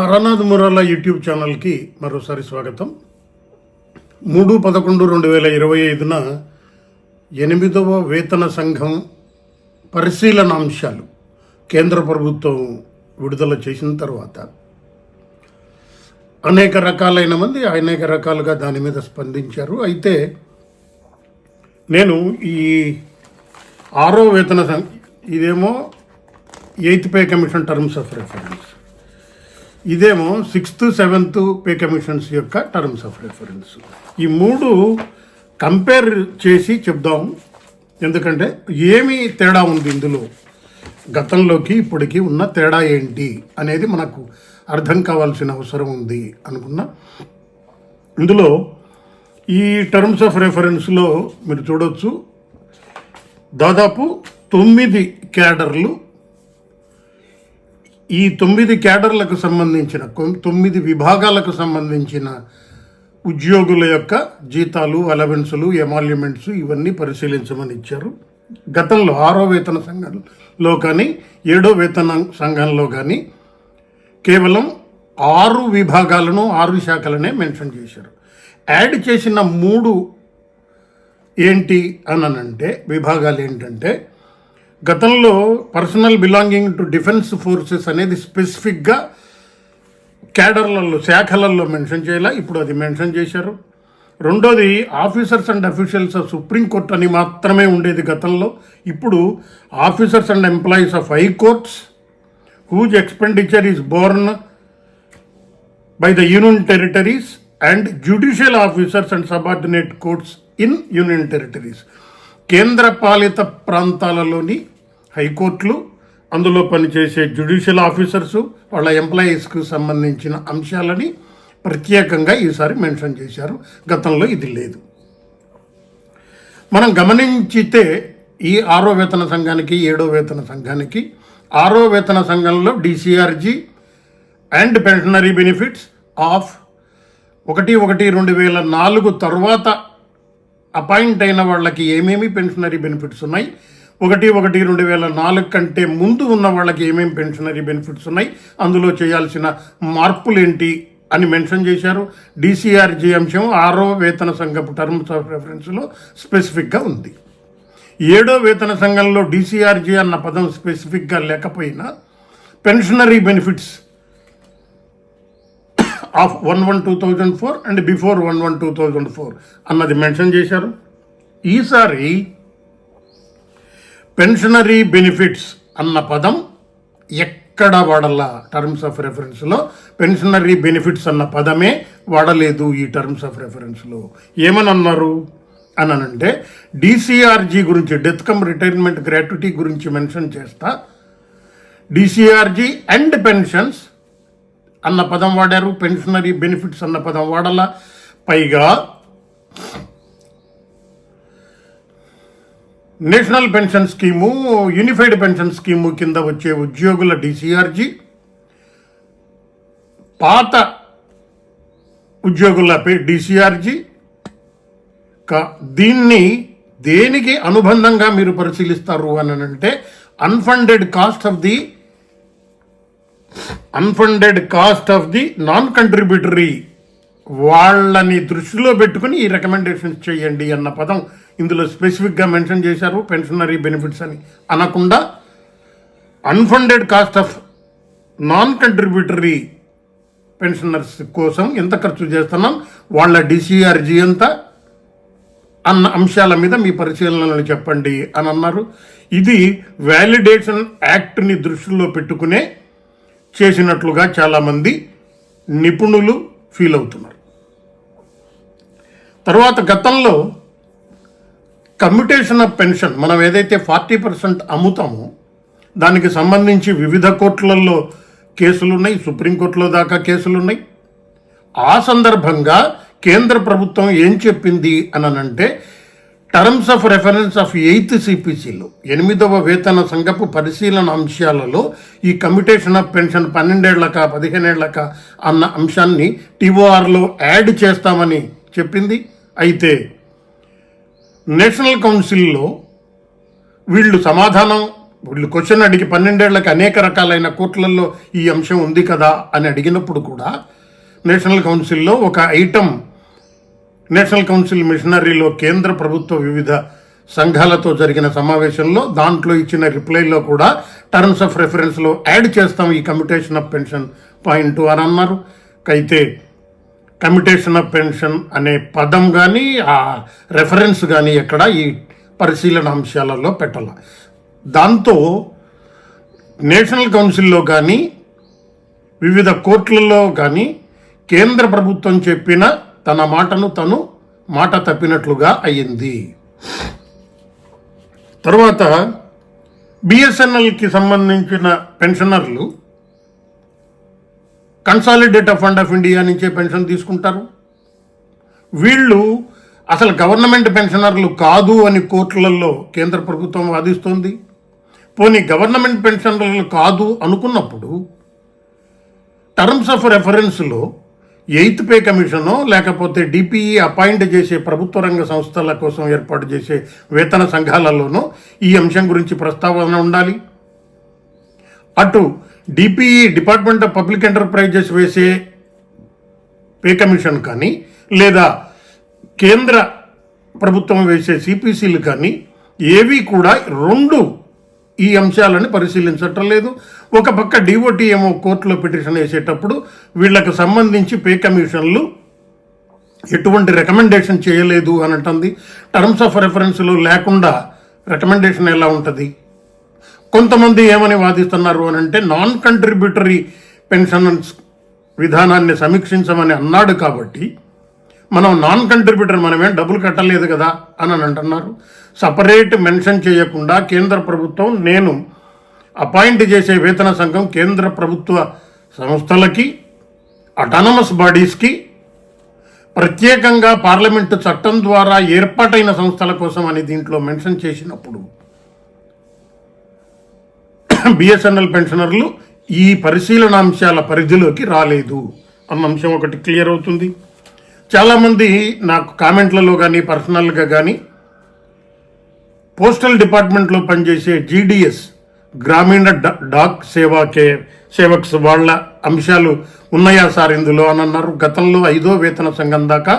Taranath Murala YouTube ఛానల్కి మరోసారి స్వాగతం. మూడు పదకొండు రెండు వేల ఇరవై ఐదున ఎనిమిదవ వేతన సంఘం పరిశీలన అంశాలు కేంద్ర ప్రభుత్వం విడుదల చేసిన తర్వాత అనేక రకాలైన మంది అనేక రకాలుగా దాని మీద స్పందించారు. అయితే నేను ఈ ఆరో వేతన సం ఇదేమో eighth pay commission terms of reference. ఇదేమో సిక్స్త్ సెవెంత్ పే కమిషన్స్ యొక్క టర్మ్స్ ఆఫ్ రెఫరెన్స్ ఈ మూడు కంపేర్ చేసి చెప్దాం. ఎందుకంటే ఏమి తేడా ఉంది ఇందులో? గతంలోకి ఇప్పటికి ఉన్న తేడా ఏంటి అనేది మనకు అర్థం కావాల్సిన అవసరం ఉంది అనుకున్నా. ఇందులో ఈ టర్మ్స్ ఆఫ్ రెఫరెన్స్లో మీరు చూడొచ్చు. దాదాపు తొమ్మిది క్యాడర్లు ఈ తొమ్మిది క్యాడర్లకు సంబంధించిన తొమ్మిది విభాగాలకు సంబంధించిన ఉద్యోగుల యొక్క జీతాలు అలవెన్సులు ఎమాల్యుమెంట్స్ ఇవన్నీ పరిశీలించమని ఇచ్చారు. గతంలో ఆరో వేతన సంఘంలో కానీ ఏడో వేతన సంఘంలో కానీ కేవలం ఆరు విభాగాలను ఆరు శాఖలనే మెన్షన్ చేశారు. యాడ్ చేసిన మూడు ఏంటి అని అంటే విభాగాలు ఏంటంటే గతంలో personal belonging to defence forces అనేది స్పెసిఫిక్గా క్యాడర్లలో శాఖలలో మెన్షన్ చేయాలా? ఇప్పుడు అది మెన్షన్ చేశారు. రెండోది officers and officials of supreme court అని మాత్రమే ఉండేది గతంలో. ఇప్పుడు officers and employees of high courts whose expenditure is borne by the union territories and judicial officers and subordinate courts in union territories కేంద్రపాలిత ప్రాంతాలలోని హైకోర్టులు అందులో పనిచేసే జ్యుడిషియల్ ఆఫీసర్స్ వాళ్ళ ఎంప్లాయీస్కు సంబంధించిన అంశాలని ప్రత్యేకంగా ఈసారి మెన్షన్ చేశారు. గతంలో ఇది లేదు. మనం గమనించితే ఈ ఆరో వేతన సంఘానికి ఏడో వేతన సంఘానికి ఆరో వేతన సంఘంలో DCRG and pensionary benefits of ఒకటి ఒకటి రెండు వేల నాలుగు తర్వాత అపాయింట్ అయిన వాళ్ళకి ఏమేమి పెన్షనరీ బెనిఫిట్స్ ఉన్నాయి? ఒకటి ఒకటి రెండు వేల నాలుగు కంటే ముందు ఉన్న వాళ్ళకి ఏమేమి పెన్షనరీ బెనిఫిట్స్ ఉన్నాయి? అందులో చేయాల్సిన మార్పులు ఏంటి అని మెన్షన్ చేశారు. డీసీఆర్జీ అంశం ఆరో వేతన సంఘపు టర్మ్స్ ఆఫ్ రెఫరెన్స్లో స్పెసిఫిక్గా ఉంది. ఏడో వేతన సంఘంలో డీసీఆర్జీ అన్న పదం స్పెసిఫిక్గా లేకపోయినా pensionary benefits of one one two thousand four and before one one two thousand four అన్నది మెన్షన్ చేశారు. ఈసారి పెన్షనరీ బెనిఫిట్స్ అన్న పదం ఎక్కడ వాడలా టర్మ్స్ ఆఫ్ రెఫరెన్స్లో పెన్షనరీ బెనిఫిట్స్ అన్న పదమే వాడలేదు ఈ టర్మ్స్ ఆఫ్ రెఫరెన్స్లో ఏమని అన్నారు అని అంటే డిసిఆర్జీ గురించి డెత్ కమ్ రిటైర్మెంట్ గ్రాట్యుటీ గురించి మెన్షన్ చేస్తా. డిసిఆర్జీ అండ్ పెన్షన్స్ అన్న పదం వాడారు. పెన్షనరీ బెనిఫిట్స్ అన్న పదం వాడాల పైగా national pension scheme unified pension scheme కింద వచ్చే ఉద్యోగుల డిసిఆర్జీ పాత ఉద్యోగుల డిసిఆర్జీ దీన్ని దేనికి అనుబంధంగా మీరు పరిశీలిస్తారు అని అంటే unfunded cost of the unfunded cost of the non contributory వాళ్ళని దృష్టిలో పెట్టుకుని ఈ రికమెండేషన్స్ చేయండి అన్న పదం ఇందులో స్పెసిఫిక్గా మెన్షన్ చేశారు పెన్షనరీ బెనిఫిట్స్ అని. అనకుండా unfunded cost of non contributory pensioners కోసం ఎంత ఖర్చు చేస్తున్నాం వాళ్ళ డిసిఆర్జీ ఎంత అన్న అంశాల మీద మీ పరిశీలనలు చెప్పండి అని అన్నారు. ఇది వ్యాలిడేషన్ యాక్ట్ని దృష్టిలో పెట్టుకునే చేసినట్లుగా చాలామంది నిపుణులు ఫీల్ అవుతున్నారు. తర్వాత గతంలో కమ్యూటేషన్ ఆఫ్ పెన్షన్ మనం ఏదైతే ఫార్టీ పర్సెంట్ అమ్ముతామో దానికి సంబంధించి వివిధ కోర్టులలో కేసులు ఉన్నాయి సుప్రీంకోర్టులో దాకా కేసులు ఉన్నాయి ఆ సందర్భంగా కేంద్ర ప్రభుత్వం ఏం చెప్పింది అనంటే terms of reference of eighth సిపిసిలో ఎనిమిదవ వేతన సంఘపు పరిశీలన అంశాలలో ఈ కమ్యూటేషన్ ఆఫ్ పెన్షన్ పన్నెండేళ్ళక పదిహేనేళ్ళక అన్న అంశాన్ని టీఓఆర్లో యాడ్ చేస్తామని చెప్పింది. అయితే నేషనల్ కౌన్సిల్లో వీళ్ళు సమాధానం వీళ్ళు క్వశ్చన్ అడిగి పన్నెండేళ్ళకి అనేక రకాలైన కోర్టులలో ఈ అంశం ఉంది కదా అని అడిగినప్పుడు కూడా నేషనల్ కౌన్సిల్లో ఒక ఐటమ్ నేషనల్ కౌన్సిల్ మిషనరీలో కేంద్ర ప్రభుత్వ వివిధ సంఘాలతో జరిగిన సమావేశంలో దాంట్లో ఇచ్చిన రిప్లైలో కూడా టర్మ్స్ ఆఫ్ రెఫరెన్స్లో యాడ్ చేస్తాం ఈ కమ్యూటేషన్ ఆఫ్ పెన్షన్ పాయింట్ అని అన్నారు. అయితే కమిటేషన్ ఆఫ్ పెన్షన్ అనే పదం కానీ ఆ రెఫరెన్స్ కానీ ఎక్కడ ఈ పరిశీలన అంశాలలో పెట్టాల. దాంతో నేషనల్ కౌన్సిల్లో కానీ వివిధ కోర్టులలో కానీ కేంద్ర ప్రభుత్వం చెప్పిన తన మాటను తను మాట తప్పినట్లుగా అయ్యింది. తర్వాత బిఎస్ఎన్ఎల్కి సంబంధించిన పెన్షనర్లు కన్సాలిడేటర్ ఫండ్ ఆఫ్ ఇండియా నుంచే పెన్షన్ తీసుకుంటారు. వీళ్ళు అసలు గవర్నమెంట్ పెన్షనర్లు కాదు అని కోర్టులలో కేంద్ర ప్రభుత్వం వాదిస్తోంది. పోనీ గవర్నమెంట్ పెన్షనర్లు కాదు అనుకున్నప్పుడు టర్మ్స్ ఆఫ్ రెఫరెన్స్లో ఎయిత్ పే కమిషనో లేకపోతే డిపిఈ అపాయింట్ చేసే ప్రభుత్వ రంగ సంస్థల కోసం ఏర్పాటు చేసే వేతన సంఘాలలోనూ ఈ అంశం గురించి ప్రస్తావన ఉండాలి. అటు DPE department of public enterprises వేసే పే కమిషన్ కానీ లేదా కేంద్ర ప్రభుత్వం వేసే సిపిసిలు కానీ ఏవి కూడా రెండు ఈ అంశాలను పరిశీలించటం లేదు ఒక పక్క డిఓటీఎంఓ కోర్టులో పిటిషన్ వేసేటప్పుడు వీళ్ళకు సంబంధించి పే కమిషన్లు ఎటువంటి రికమెండేషన్ చేయలేదు అని అంటుంది టర్మ్స్ ఆఫ్ రెఫరెన్స్లు లేకుండా రికమెండేషన్ ఎలా ఉంటుంది? కొంతమంది ఏమని వాదిస్తున్నారు అని అంటే నాన్ కంట్రిబ్యూటరీ పెన్షన్స్ విధానాన్ని సమీక్షించమని అన్నాడు కాబట్టి మనం నాన్ కంట్రిబ్యూటర్ మనమేం డబ్బులు కట్టలేదు కదా అని అని అంటున్నారు. సపరేట్ మెన్షన్ చేయకుండా కేంద్ర ప్రభుత్వం నేను అపాయింట్ చేసే వేతన సంఘం కేంద్ర ప్రభుత్వ సంస్థలకి అటానమస్ బాడీస్కి ప్రత్యేకంగా పార్లమెంటు చట్టం ద్వారా ఏర్పాటైన సంస్థల కోసం అని దీంట్లో మెన్షన్ చేసినప్పుడు బిఎస్ఎన్ఎల్ పెన్షనర్లు ఈ పరిశీలన అంశాల పరిధిలోకి రాలేదు. అన్న అంశం ఒకటి క్లియర్ అవుతుంది. చాలామంది నాకు కామెంట్లలో కానీ పర్సనల్గా కానీ పోస్టల్ డిపార్ట్మెంట్లో పనిచేసే జీడిఎస్ గ్రామీణ డాక్ సేవా కే సేవక్స్ వాళ్ళ అంశాలు ఉన్నాయా సార్ ఇందులో అని అన్నారు. గతంలో ఐదో వేతన సంఘం దాకా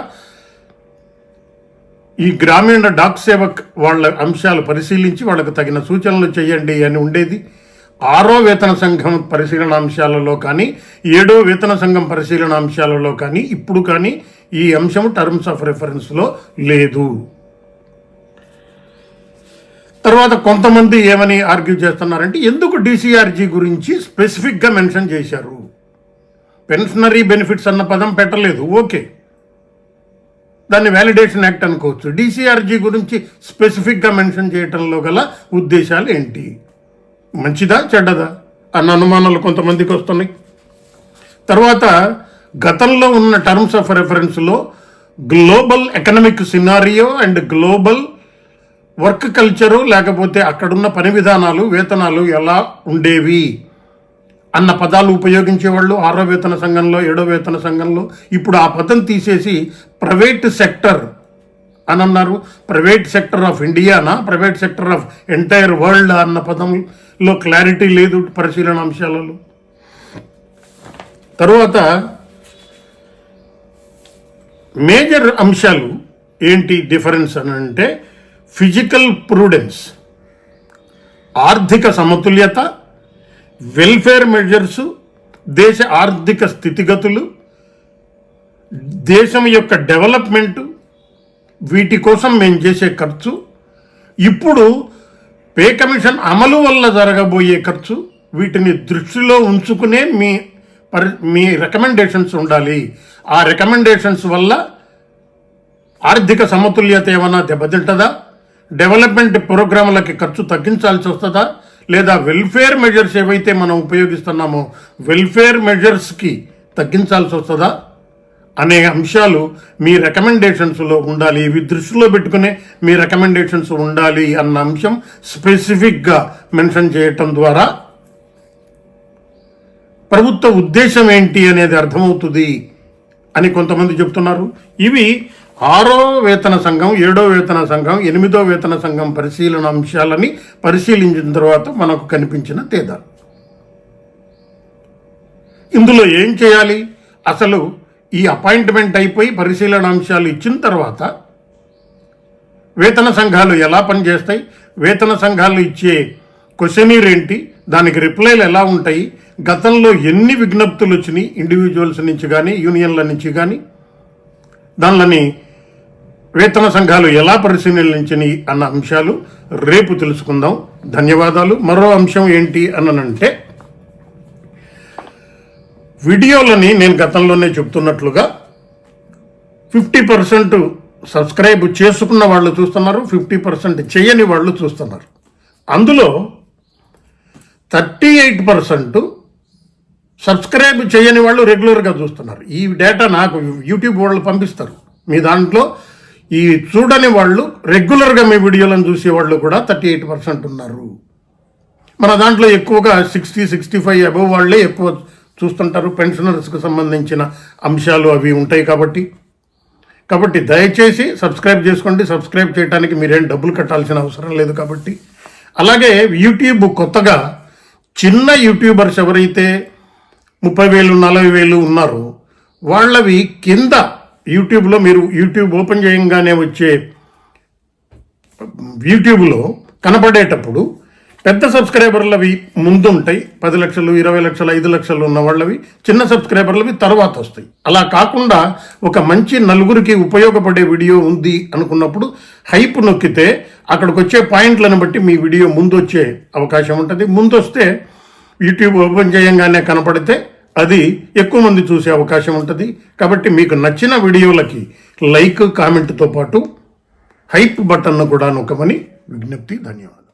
ఈ గ్రామీణ డాక్ సేవక్ వాళ్ళ అంశాలు పరిశీలించి వాళ్ళకు తగిన సూచనలు చేయండి అని ఉండేది. ఆరో వేతన సంఘం పరిశీలన అంశాలలో కానీ ఏడో వేతన సంఘం పరిశీలన అంశాలలో కానీ ఇప్పుడు కానీ ఈ అంశం టర్మ్స్ ఆఫ్ రెఫరెన్స్లో లేదు. తర్వాత కొంతమంది ఏమని ఆర్గ్యూ చేస్తున్నారంటే ఎందుకు డీసీఆర్జీ గురించి స్పెసిఫిక్గా మెన్షన్ చేశారు? పెన్షనరీ బెనిఫిట్స్ అన్న పదం పెట్టలేదు. ఓకే. దాన్ని వ్యాలిడేషన్ యాక్ట్ అనుకోవచ్చు. డీసీఆర్జీ గురించి స్పెసిఫిక్గా మెన్షన్ చేయటంలో గల ఉద్దేశాలు ఏంటి? మంచిదా చెడ్డదా అన్న అనుమానాలు కొంతమందికి వస్తున్నాయి. తర్వాత గతంలో ఉన్న terms of రెఫరెన్స్లో global economic scenario and global work culture లేకపోతే అక్కడున్న పని విధానాలు వేతనాలు ఎలా ఉండేవి అన్న పదాలు ఉపయోగించేవాళ్ళు. ఆరో వేతన సంఘంలో ఏడో వేతన సంఘంలో ఇప్పుడు ఆ పదం తీసేసి ప్రైవేట్ సెక్టర్ అని అన్నారు private sector of Indiana? Private sector of entire world అన్న పదంలో క్లారిటీ లేదు పరిశీలన అంశాలలో. తరువాత మేజర్ అంశాలు ఏంటి డిఫరెన్స్ అని అంటే ఫిజికల్ ప్రూడెన్స్ ఆర్థిక సమతుల్యత వెల్ఫేర్ మెజర్స్ దేశ ఆర్థిక స్థితిగతులు దేశం యొక్క డెవలప్మెంట్ వీటి కోసం మేము చేసే ఖర్చు. ఇప్పుడు పే కమిషన్ అమలు వల్ల జరగబోయే ఖర్చు. వీటిని దృష్టిలో ఉంచుకునే మీ పరి మీ రికమెండేషన్స్ ఉండాలి. ఆ రికమెండేషన్స్ వల్ల ఆర్థిక సమతుల్యత ఏమైనా దెబ్బతింటుందా? డెవలప్మెంట్ ప్రోగ్రాంలకి ఖర్చు తగ్గించాల్సి వస్తుందా? లేదా వెల్ఫేర్ మెజర్స్ ఏవైతే మనం ఉపయోగిస్తున్నామో వెల్ఫేర్ మెజర్స్కి తగ్గించాల్సి వస్తుందా? అనే అంశాలు మీ రికమెండేషన్స్లో ఉండాలి. ఇవి దృష్టిలో పెట్టుకునే మీ రికమెండేషన్స్ ఉండాలి అన్న అంశం స్పెసిఫిక్గా మెన్షన్ చేయటం ద్వారా. ప్రభుత్వ ఉద్దేశం ఏంటి అనేది అర్థమవుతుంది అని కొంతమంది చెప్తున్నారు. ఇవి ఆరో వేతన సంఘం ఏడో వేతన సంఘం ఎనిమిదో వేతన సంఘం పరిశీలన అంశాలని పరిశీలించిన తర్వాత మనకు కనిపించిన తేడా. ఇందులో ఏం చేయాలి? అసలు ఈ అపాయింట్మెంట్ అయిపోయి పరిశీలన అంశాలు ఇచ్చిన తర్వాత వేతన సంఘాలు ఎలా పనిచేస్తాయి? వేతన సంఘాలు ఇచ్చే క్వశ్చనీర్ ఏంటి? దానికి రిప్లైలు ఎలా ఉంటాయి? గతంలో ఎన్ని విజ్ఞప్తులు వచ్చినాయి? ఇండివిజువల్స్ నుంచి కానీ యూనియన్ల నుంచి కానీ దానిని వేతన సంఘాలు ఎలా పరిశీలించినాయి అన్న అంశాలు రేపు తెలుసుకుందాం. ధన్యవాదాలు. మరో అంశం ఏంటి అనంటే వీడియోలని నేను గతంలోనే చెప్తున్నట్లుగా ఫిఫ్టీ పర్సెంట్ సబ్స్క్రైబ్ చేసుకున్న వాళ్ళు చూస్తున్నారు ఫిఫ్టీ పర్సెంట్ చేయని వాళ్ళు చూస్తున్నారు. అందులో థర్టీ ఎయిట్ పర్సెంట్ సబ్స్క్రైబ్ చేయని వాళ్ళు రెగ్యులర్గా చూస్తున్నారు. ఈ డేటా నాకు యూట్యూబ్ వాళ్ళు పంపిస్తారు. మీ దాంట్లో ఈ చూడని వాళ్ళు రెగ్యులర్గా మీ వీడియోలను చూసే వాళ్ళు కూడా థర్టీ ఎయిట్ పర్సెంట్ ఉన్నారు. మన దాంట్లో ఎక్కువగా సిక్స్టీ సిక్స్టీ ఫైవ్ అబవ్ వాళ్ళే ఎక్కువ చూస్తుంటారు. పెన్షనర్స్కు సంబంధించిన అంశాలు అవి ఉంటాయి కాబట్టి. కాబట్టి దయచేసి సబ్స్క్రైబ్ చేసుకోండి. సబ్స్క్రైబ్ చేయడానికి మీరేం డబ్బులు కట్టాల్సిన అవసరం లేదు కాబట్టి. అలాగే యూట్యూబ్ కొత్తగా చిన్న యూట్యూబర్స్ ఎవరైతే ముప్పై వేలు నలభై వేలు ఉన్నారో వాళ్ళవి కింద యూట్యూబ్లో మీరు యూట్యూబ్ ఓపెన్ చేయంగానే వచ్చే యూట్యూబ్లో కనపడేటప్పుడు పెద్ద సబ్స్క్రైబర్లవి ముందు ఉంటాయి పది లక్షలు ఇరవై లక్షలు ఐదు లక్షలు ఉన్న వాళ్ళవి చిన్న సబ్స్క్రైబర్లవి తర్వాత వస్తాయి. అలా కాకుండా ఒక మంచి నలుగురికి ఉపయోగపడే వీడియో ఉంది అనుకున్నప్పుడు హైప్ నొక్కితే అక్కడికి వచ్చే పాయింట్లను బట్టి మీ వీడియో ముందు వచ్చే అవకాశం ఉంటుంది. ముందు వస్తే యూట్యూబ్ ఓపెన్ చేయంగానే కనపడితే అది ఎక్కువ మంది చూసే అవకాశం ఉంటుంది. కాబట్టి మీకు నచ్చిన వీడియోలకి లైక్ కామెంట్తో పాటు హైప్ బటన్ను కూడా నొక్కమని విజ్ఞప్తి. ధన్యవాదాలు.